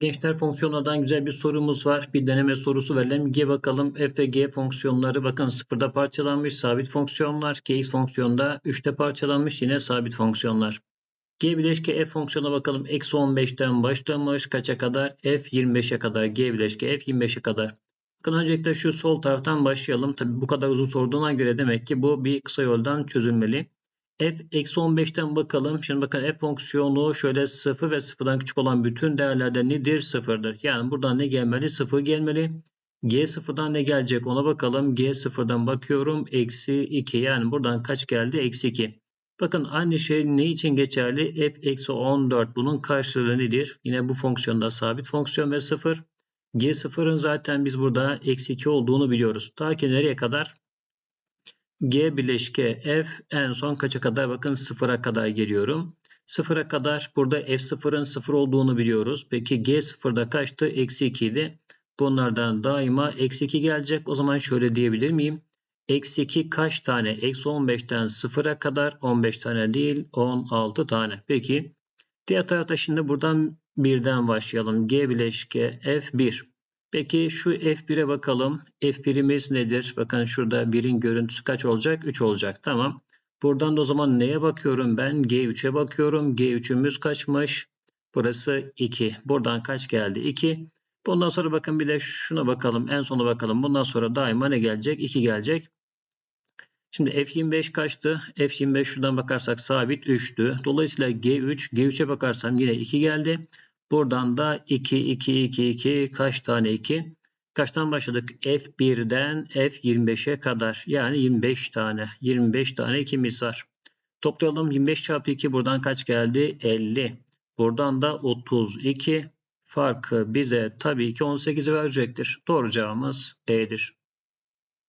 Gençler fonksiyonlardan güzel bir sorumuz var. Bir deneme sorusu verelim. G bakalım f ve g fonksiyonları bakın sıfırda parçalanmış sabit fonksiyonlar. Gx fonksiyonda 3'te parçalanmış yine sabit fonksiyonlar. G bileşke f fonksiyona bakalım. Eksi 15'ten başlamış kaça kadar? F 25'e kadar. G bileşke f 25'e kadar. Bakın öncelikle şu sol taraftan başlayalım. Tabi bu kadar uzun sorduğuna göre demek ki bu bir kısa yoldan çözülmeli. F eksi 15'ten bakalım. Şimdi bakın f fonksiyonu şöyle 0 ve 0'dan küçük olan bütün değerlerde nedir? 0'dır. Yani buradan ne gelmeli? 0 gelmeli. G 0'dan ne gelecek ona bakalım. G 0'dan bakıyorum. Eksi 2 yani buradan kaç geldi? Eksi 2. Bakın aynı şey ne için geçerli? f eksi 14 bunun karşılığı nedir? Yine bu fonksiyonda sabit fonksiyon ve 0. G0'ın zaten biz burada eksi 2 olduğunu biliyoruz. Ta ki nereye kadar? G bileşke F en son kaça kadar? Bakın 0'a kadar geliyorum. 0'a kadar burada F0'ın 0 olduğunu biliyoruz. Peki G0'da kaçtı? Eksi 2 idi. Bunlardan daima eksi 2 gelecek. O zaman şöyle diyebilir miyim? Eksi 2 kaç tane? Eksi 15'ten 0'a kadar 15 tane değil 16 tane. Peki diğer tarafta şimdi buradan birden başlayalım. G bileşke F1. Peki şu F1'e bakalım. F1'imiz nedir? Bakın şurada 1'in görüntüsü kaç olacak? 3 olacak. Tamam. Buradan da o zaman neye bakıyorum ben? G3'e bakıyorum. G3'ümüz kaçmış? Burası 2. Buradan kaç geldi? 2. Bundan sonra bakın bir de şuna bakalım. En sona bakalım. Bundan sonra daima ne gelecek? 2 gelecek. Şimdi F25 kaçtı? F25 şuradan bakarsak sabit 3'tü. Dolayısıyla G3, G3'e bakarsam yine 2 geldi. Buradan da 2, 2, 2, 2 kaç tane 2? Kaçtan başladık? F1'den F25'e kadar. Yani 25 tane. 25 tane 2'miz var. Toplayalım. 25 çarpı 2 buradan kaç geldi? 50. Buradan da 32. Farkı bize tabii ki 18'i verecektir. Doğru cevabımız E'dir.